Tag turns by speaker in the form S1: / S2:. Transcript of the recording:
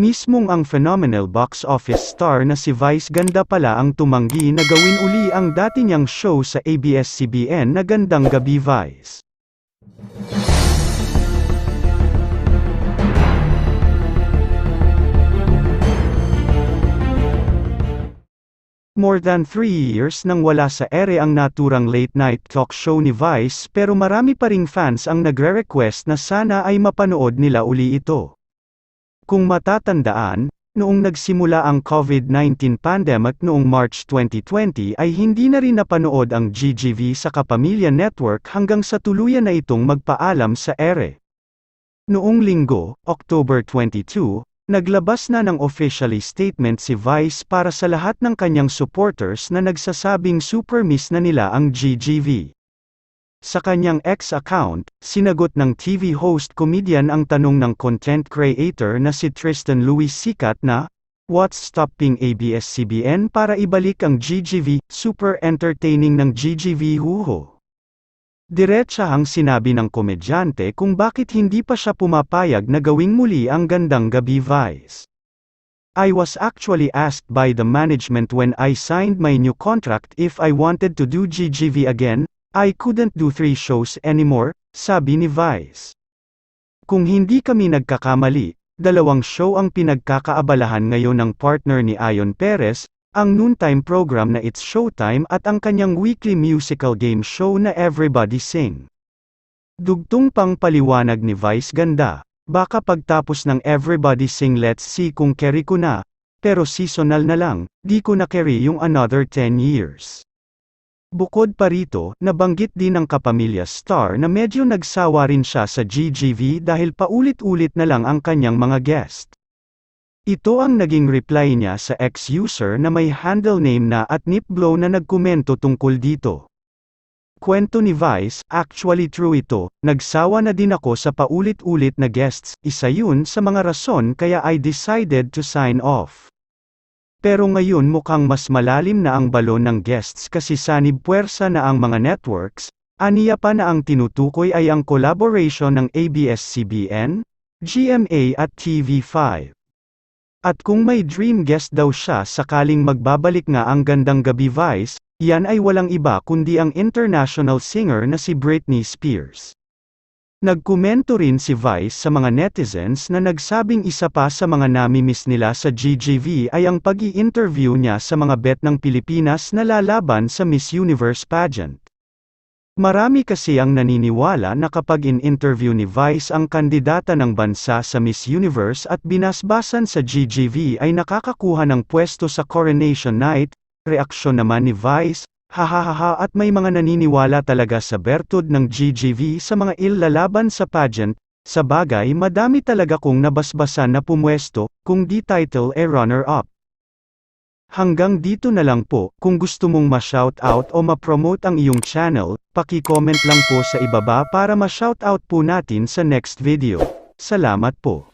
S1: Mismong ang phenomenal box office star na si Vice Ganda pala ang tumanggi na gawin uli ang dati niyang show sa ABS-CBN na Gandang Gabi Vice. More than three years nang wala sa ere ang naturang late-night talk show ni Vice pero marami pa ring fans ang nagre-request na sana ay mapanood nila uli ito. Kung matatandaan, noong nagsimula ang COVID-19 pandemic noong March 2020 ay hindi na rin napanood ang GGV sa Kapamilya Network hanggang sa tuluyan na itong magpaalam sa ere. Noong linggo, October 22, Naglabas na ng officially statement si Vice para sa lahat ng kanyang supporters na nagsasabing super miss na nila ang GGV. Sa kanyang X account, sinagot ng TV host comedian ang tanong ng content creator na si Tristan Luis Sikat na, What's stopping ABS-CBN para ibalik ang GGV, super entertaining ng GGV huho. Diretsahang sinabi ng komedyante kung bakit hindi pa siya pumapayag na gawing muli ang gandang gabi Vice. I was actually asked by the management when I signed my new contract if I wanted to do GGV again, I couldn't do three shows anymore, sabi ni Vice. Kung hindi kami nagkakamali, dalawang show ang pinagkakaabalahan ngayon ng partner ni Ayon Perez, ang noontime program na It's Showtime at ang kanyang weekly musical game show na Everybody Sing. Dugtong pang paliwanag ni Vice Ganda, baka pagtapos ng Everybody Sing Let's See kung carry ko na, pero seasonal na lang, di ko na carry yung another 10 years. Bukod pa rito, nabanggit din ng kapamilya star na medyo nagsawa rin siya sa GGV dahil paulit-ulit na lang ang kanyang mga guest. Ito ang naging reply niya sa ex-user na may handle name na at nipblow na nagkomento tungkol dito. Kwento ni Vice, actually true ito, nagsawa na din ako sa paulit-ulit na guests, isa yun sa mga rason kaya I decided to sign off. Pero ngayon mukhang mas malalim na ang balon ng guests kasi sanib puwersa na ang mga networks, aniya pa na ang tinutukoy ay ang collaboration ng ABS-CBN, GMA at TV5. At kung may dream guest daw siya sakaling magbabalik nga ang gandang gabi Vice, yan ay walang iba kundi ang international singer na si Britney Spears. Nagkomento rin si Vice sa mga netizens na nagsabing isa pa sa mga nami-miss nila sa GGV ay ang pag interview niya sa mga bet ng Pilipinas na lalaban sa Miss Universe pageant. Marami kasi ang naniniwala na kapag in-interview ni Vice ang kandidata ng bansa sa Miss Universe at binasbasan sa GGV ay nakakakuha ng pwesto sa Coronation Night, reaksyon naman ni Vice, hahaha at may mga naniniwala talaga sa bertud ng GGV sa mga illalaban sa pageant, sa bagay madami talaga kong nabasbasan na pumwesto, kung di title e runner-up. Hanggang dito na lang po, kung gusto mong ma-shoutout o ma-promote ang iyong channel, paki-comment lang po sa ibaba para ma-shoutout po natin sa next video. Salamat po.